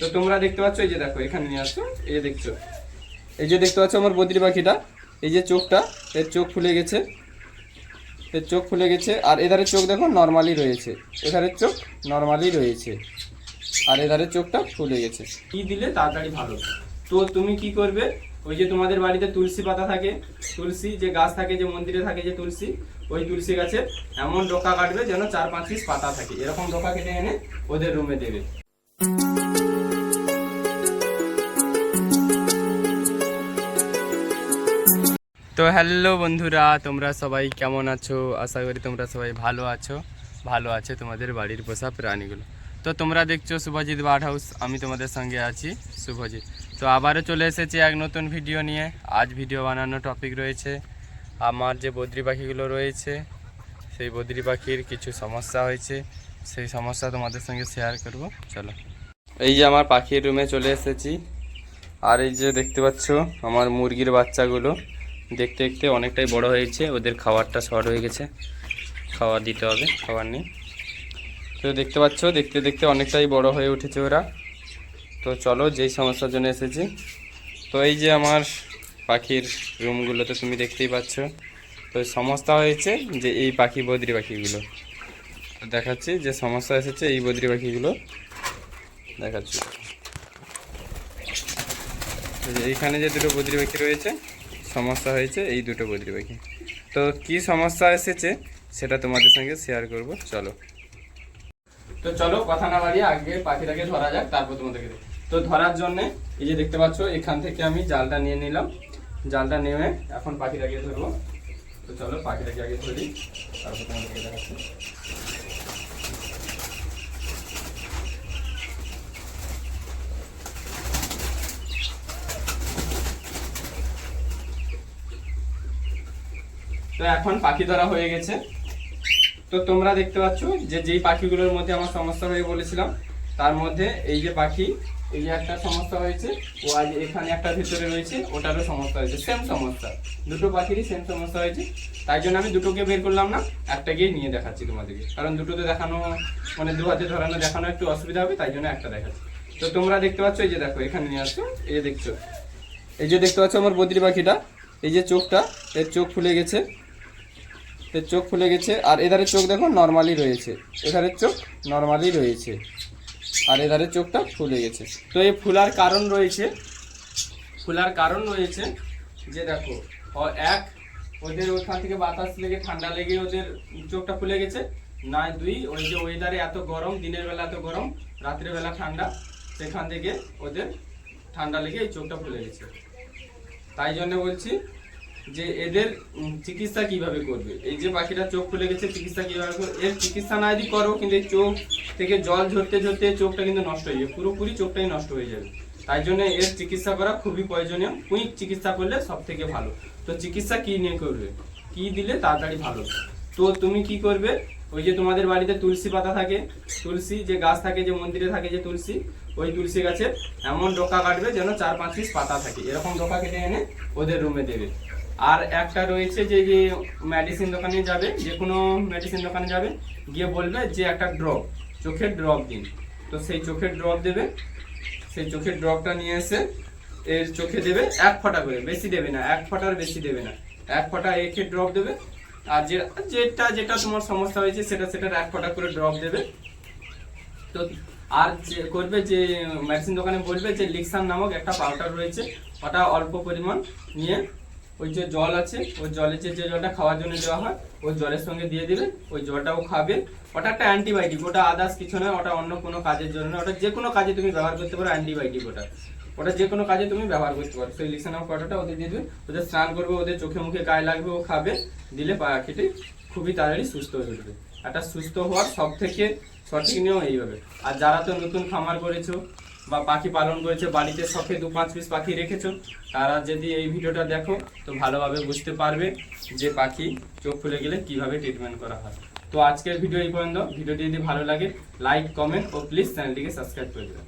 তো তোমরা দেখতে পাচ্ছ এই যে দেখো, এখানে নিয়ে আসছো এই যে দেখছ। এই যে দেখতে পাচ্ছ আমার বদ্রি পাখিটা, এই যে চোখটা, এর চোখ ফুলে গেছে। এর চোখ ফুলে গেছে, আর এধারের চোখ দেখো নর্মালি রয়েছে। এধারের চোখ নর্মালি রয়েছে, আর এধারের চোখটা ফুলে গেছে। কি দিলে তাড়াতাড়ি ভালো তো তুমি কি করবে? ওই যে তোমাদের বাড়িতে তুলসী পাতা থাকে, তুলসী যে গাছ থাকে, যে মন্দিরে থাকে যে তুলসী, ওই তুলসী গাছে এমন ডোকা কাটবে যেন চার পাঁচ পিস পাতা থাকে। এরকম ডোকা কেটে এনে ওদের রুমে দেবে। তো হ্যালো বন্ধুরা, তোমরা সবাই কেমন আছো? আশা করি তোমরা সবাই ভালো আছো। ভালো আছে তোমাদের বাড়ির পোষা প্রাণীগুলো। তো তোমরা দেখছ শুভজিৎ বার্ড হাউস আমি তোমাদের সঙ্গে আছি শুভজিৎ। তো আবারও চলে এসেছি এক নতুন ভিডিও নিয়ে। আজ ভিডিও বানানো টপিক রয়েছে আমার যে বদ্রি পাখিগুলো রয়েছে, সেই বদ্রি পাখির কিছু সমস্যা হয়েছে, সেই সমস্যা তোমাদের সঙ্গে শেয়ার করব। চলো। এই যে আমার পাখির রুমে চলে এসেছি। আর এই যে দেখতে পাচ্ছ আমার মুরগির বাচ্চাগুলো। দেখতে দেখতে অনেকটাই বড় হয়েছে ওদের খাবারটা শর্ট হয়ে গেছে। খাবার দিতে হবে, খাবার নেই। তো দেখতে পাচ্ছ, দেখতে দেখতে অনেকটাই বড় হয়ে উঠেছে ওরা। তো চলো, যেই সমস্যার জন্য এসেছি। তো এই যে আমার পাখির রুমগুলো তো তুমি দেখতেই পাচ্ছ। তো সমস্যা হয়েছে যে এই পাখি বদ্রি পাখিগুলো। তো দেখাচ্ছি যে সমস্যা এসেছে এই বদ্রি পাখিগুলো। দেখাচ্ছি। এইখানে যে দুটো বদ্রি পাখি রয়েছে সমস্যা হয়েছে, এই দুটো বদ্রি পাখি তো কি সমস্যা এসেছে, সেটা তোমাদের সঙ্গে শেয়ার করব, চলো। তো চলো, কথা না বাড়িয়ে আগে পাখিটাকে ধরা যাক, তারপর তোমাদেরকে তো ধরার জন্য, এই যে দেখতে পাচ্ছ, এখান থেকে আমি জালটা নিয়ে নিলাম। জালটা নেমে এখন পাখিটাকে ধরবো। তো চলো, পাখিটাকে আগে ধরি তারপর তোমাদেরকে দেখাচ্ছি। তো এখন পাখি ধরা হয়ে গেছে। তো তোমরা দেখতে পাচ্ছ যে যেই পাখিগুলোর মধ্যে আমার সমস্যা হয়ে বলেছিলাম, তার মধ্যে এই যে পাখি, এই যে একটা সমস্যা হয়েছে, ও আজ এখানে একটা ভিতরে রয়েছে, ওটারও সমস্যা হয়েছে সেম সমস্যা। দুটো পাখিরই সেম সমস্যা হয়েছে, তাই জন্য আমি দুটোকে বের করলাম না, একটা একটাকেই নিয়ে দেখাচ্ছি তোমাদেরকে। কারণ দুটোতে দেখানো মানে দু হাতে ধরানো দেখানো একটু অসুবিধা হবে, তাই জন্য একটা দেখাচ্ছি। তো তোমরা দেখতে পাচ্ছ এই যে দেখো, এখানে নিয়ে আসছো এই যে দেখছ। এই যে দেখতে পাচ্ছ আমার বদ্রি পাখিটা, এই যে চোখটা, এর চোখ ফুলে গেছে। এর চোখ ফুলে গেছে, আর এধারের চোখ দেখো নর্মালি রয়েছে। এধারের চোখ নর্মালি রয়েছে, আর এধারের চোখটা ফুলে গেছে। তো এই ফুলার কারণ রয়েছে, ফুলার কারণ রয়েছে যে দেখো এক, ওদের ওখান থেকে বাতাস লেগে, ঠান্ডা লেগে ওদের চোখটা ফুলে গেছে। না দুই, ওই যে ওয়েদারে এত গরম, দিনের বেলা এত গরম, রাত্রের বেলা ঠান্ডা, সেখান থেকে ওদের ঠান্ডা লেগে এই চোখটা ফুলে গেছে। তাই জন্য বলছি যে এদের চিকিৎসা কীভাবে করবে? এই যে পাখিটা চোখ খুলে গেছে, চিকিৎসা কীভাবে করবে? এর চিকিৎসা না যদি করো, কিন্তু এই চোখ থেকে জল ঝরতে ঝরতে চোখটা কিন্তু নষ্ট হয়ে যাবে। পুরোপুরি চোখটাই নষ্ট হয়ে যাবে। তাই জন্য এর চিকিৎসা করা খুবই প্রয়োজনীয়। কুইক চিকিৎসা করলে সব থেকে ভালো। তো চিকিৎসা কি নিয়ে করবে? কি দিলে তাড়াতাড়ি ভালো তো তুমি কি করবে? ওই যে তোমাদের বাড়িতে তুলসী পাতা থাকে, তুলসী যে গাছ থাকে, যে মন্দিরে থাকে যে তুলসী, ওই তুলসী গাছে এমন ডোকা কাটবে যেন চার পাঁচ পিস পাতা থাকে। এরকম ডোকা কেটে এনে ওদের রুমে দেবে। আর একটা রয়েছে যে মেডিসিন দোকানে যাবে, যে কোনো মেডিসিন দোকানে যাবে, গিয়ে বলবে যে একটা ড্রপ চোখের ড্রপ দিন। তো সেই চোখের ড্রপ দেবে, সেই চোখের ড্রপটা নিয়ে এসে এর চোখে দেবে, এক ফোঁটা করে, বেশি দেবে না, এক ফোঁটার বেশি দেবে না। এক ফোঁটা একে ড্রপ দেবে, আর যে, যেটা যেটা তোমার সমস্যা হয়েছে, সেটা, সেটার এক ফোঁটা করে ড্রপ দেবে। তো আর যে করবে যে মেডিসিন দোকানে বলবে যে লিক্সান নামক একটা পাউডার রয়েছে, ওটা অল্প পরিমাণ নিয়ে ওই যে জল আছে ওই জলে যে জলটা খাওয়ার জন্য দেওয়া হয় ওই জলের সঙ্গে দিয়ে দিবে ওই জলটাও খাবে। ওটা একটা অ্যান্টিবায়োটিক ওটা আদার্স কিছু নয় ওটা অন্য কোনো কাজের জন্য নয়, ওটা যে কোনো কাজে তুমি ব্যবহার করতে পারো অ্যান্টিবায়োটিক ওটা। ওটা যে কোনো কাজে তুমি ব্যবহার করতে পারো। সেই লিক্সান নামক পাউডারটা ওদের দিয়ে দেবে ওদের স্নান করবে ওদের চোখে মুখে গায়ে লাগবে ও খাবে দিলে পাখিটি খুবই তাড়াতাড়ি সুস্থ হয়ে উঠবে। একটা সুস্থ হওয়ার সব থেকে সঠিক নিয়ম এইভাবে। আর যারা তো নতুন খামার করেছ বা পাখি পালন করেছে, বাড়িতে শখে দু পাঁচ পিস পাখি রেখেছো। তারা যদি এই ভিডিওটা দেখো, তো ভালোভাবে বুঝতে পারবে যে পাখি চোখ খুলে গেলে কীভাবে ট্রিটমেন্ট করা হয়। তো আজকের ভিডিও এই পর্যন্ত। ভিডিওটি যদি ভালো লাগে লাইক কমেন্ট ও প্লিজ চ্যানেলটিকে সাবস্ক্রাইব করে দেবেন